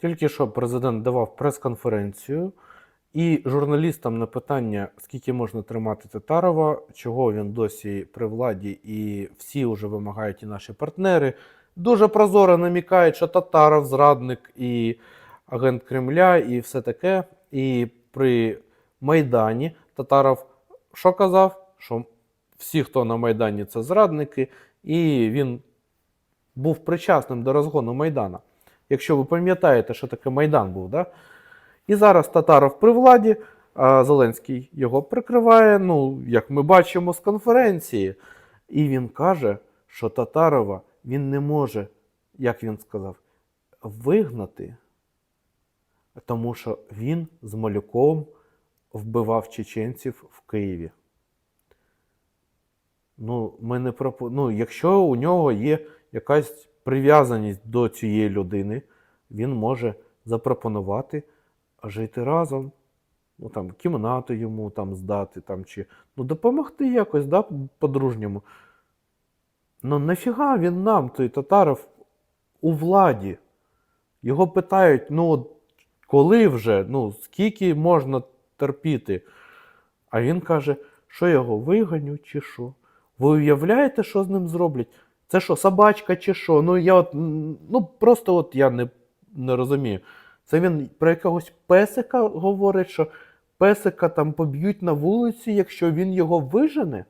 Тільки що президент давав прес-конференцію, і журналістам на питання, скільки можна тримати Татарова, чого він досі при владі, і всі вже вимагають, і наші партнери, дуже прозоро намікають, що Татаров зрадник і агент Кремля, і все таке. І при Майдані Татаров що казав? Що всі, хто на Майдані, це зрадники, і він був причасним до розгону Майдана. Якщо ви пам'ятаєте, що таке Майдан був, да? І зараз Татаров при владі, а Зеленський його прикриває, ну, як ми бачимо з конференції. І він каже, що Татарова він не може, як він сказав, вигнати, тому що він з Малюком вбивав чеченців в Києві. Ну, ми не пропо... ну, якщо у нього є якась прив'язаність до цієї людини, він може запропонувати жити разом, ну там кімнату йому там здати, там, чи ну, допомогти якось, да, по-дружньому. Ну нафіга він нам, той татаров, у владі? Його питають, ну коли вже, ну скільки можна терпіти? А він каже, що його виганю чи що? Ви уявляєте, що з ним зроблять? Це що, собачка чи що? Ну я от, ну просто от я не, не розумію. Це він про якогось песика говорить, що песика там поб'ють на вулиці, якщо він його вижене?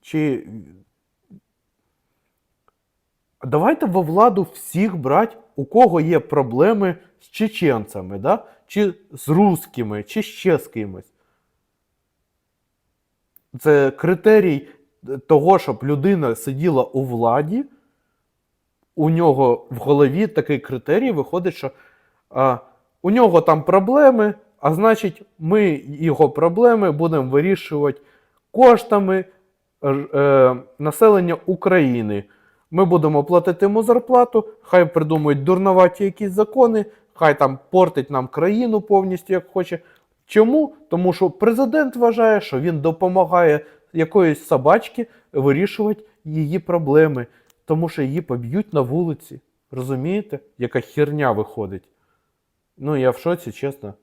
Чи давайте во владу всіх брати, у кого є проблеми з чеченцями, да? чи з русскими, чи ще з кимось. Це критерій того, щоб людина сиділа у владі. У нього в голові такий критерій виходить, що а, у нього там проблеми, а значить, ми його проблеми будемо вирішувати коштами е, е, населення України. Ми будемо платити йому зарплату, хай придумують дурноваті якісь закони, хай там портить нам країну повністю, як хоче. Чому? Тому що президент вважає, що він допомагає якоїсь собачки вирішувати її проблеми, тому що її поб'ють на вулиці. Розумієте, яка херня виходить? Ну, я в шоці, чесно.